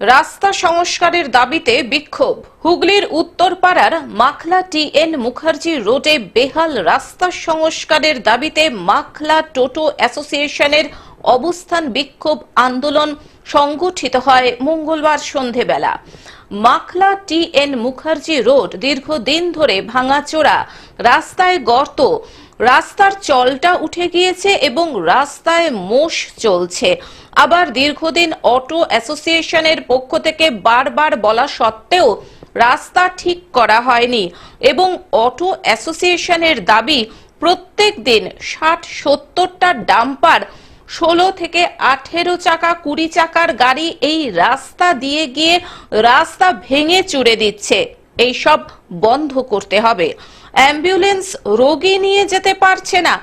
রাস্তা সংস্কারের দাবিতে বিক্ষোভ। হুগলির উত্তরপাড়ার মাখলা টি এন মুখার্জি রোডে বেহাল রাস্তা সংস্কারের দাবিতে মাখলা টোটো অ্যাসোসিয়েশনের অবস্থান বিক্ষোভ আন্দোলন সংগঠিত হয় মঙ্গলবার সন্ধেবেলা। Makhla T N Mukherjee road দীর্ঘদিন ধরে ভাঙাচোরা, রাস্তায় গর্ত রাস্তার চলটা উঠে গিয়েছে এবং রাস্তায় মোষ চলছে। আবার দীর্ঘদিন অটো অ্যাসোসিয়েশনের পক্ষ থেকে বারবার বলা সত্ত্বেও রাস্তা ঠিক করা হয়নি এবং অটো অ্যাসোসিয়েশনের দাবি, প্রত্যেক দিন ষাট সত্তরটা ডাম্পার, ষোলো থেকে আঠেরো চাকা, কুড়ি চাকার গাড়ি এই রাস্তা দিয়ে গিয়ে রাস্তা ভেঙে চুড়ে দিচ্ছে। এই সব বন্ধ করতে হবে। অ্যাম্বুলেন্স রোগী নিয়ে যেতে পারছে না।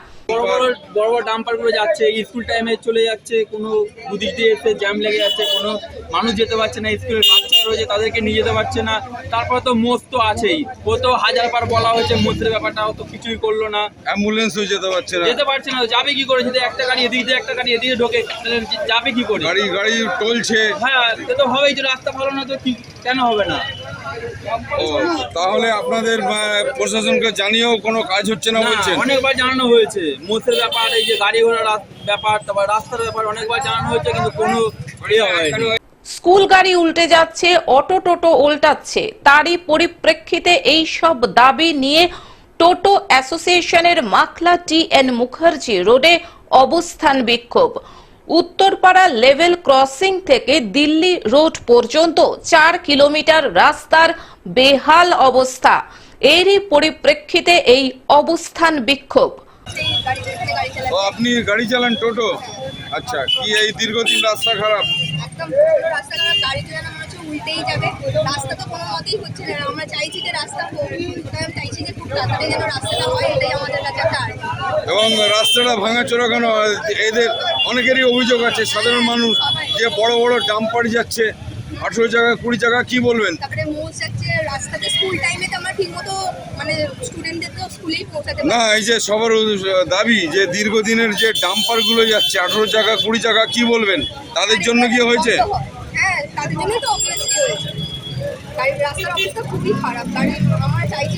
বড় বড় যাচ্ছে স্কুল টাইমে চলে যাচ্ছে কোনো দুদিক দিয়ে এসে জ্যাম লেগে যাচ্ছে কোনো মানুষ যেতে পারছে না স্কুলের বাচ্চা রয়েছে তাদেরকে নিয়ে যেতে পারছে না। তারপর তো মোষ তো আছেই ও তো হাজার বার বলা হয়েছে মোষের ব্যাপারটা তো কিছুই করল না। অ্যাম্বুলেন্সও যেতে পারছে না। যেতে পারছে না যাবে কি করে? যদি একটা গাড়ি এদিক দিয়ে একটা গাড়ি এদিকে ঢোকে তাহলে যাবে কি করে? গাড়ি গাড়ি টলছে। হ্যাঁ সে তো হবেই যে রাস্তা ভালো না তো কি কেন হবে না? ও তাহলে আপনাদের প্রশাসনকে জানিয়েও কোনো কাজ হচ্ছে না বলছেন? অনেকবার জানানো হয়েছে। মোষের ব্যাপার এই যে গাড়ি ঘোড়ার ব্যাপার তারপর রাস্তার ব্যাপার অনেকবার জানানো হয়েছে কিন্তু কোনো ইয়ে হয়নি। স্কুল গাড়ি উল্টে যাচ্ছে অটো টোটো উল্টাচ্ছে। তারই পরিপ্রেক্ষিতে এই সব দাবি নিয়ে টোটো অ্যাসোসিয়েশনের মাখলা টি এন মুখার্জি রোডে অবস্থান বিক্ষোভ। উত্তরপাড়া লেভেল ক্রসিং থেকে দিল্লি রোড পর্যন্ত চার কিলোমিটার রাস্তার বেহাল অবস্থা। এরই পরিপ্রেক্ষিতে এই অবস্থান বিক্ষোভ। ও আপনি গাড়ি চালান টোটো? আচ্ছা কি এই দীর্ঘদিন রাস্তা খারাপ? একদম পুরো রাস্তা খারাপ গাড়ি চালানো মনে হচ্ছে উল্টেই যাবে। রাস্তা তো কোনো মতেই হচ্ছে না। আমরা চাইছি যে রাস্তা হোক ওটাই আমি চাইছি যে খুব তাড়াতাড়ি যেন রাস্তাটা হয় এটাই আমাদের কাছে একটা এবং রাস্তাটা ভাঙাচোরা কেন? এদের অনেকেরই অভিযোগ আছে সাধারণ মানুষ যে বড় বড় ডাম্পার যাচ্ছে আঠেরো টাকা কুড়ি টাকা কি বলবেন? মানে না এই যে সবার দাবি যে দীর্ঘদিনের যে ডাম্পারগুলো যাচ্ছে আঠেরো টাকা কুড়ি টাকা কি বলবেন? তাদের জন্য কি হয়েছে? হ্যাঁ। রাস্তার অবস্থা খুবই খারাপ। চাইছি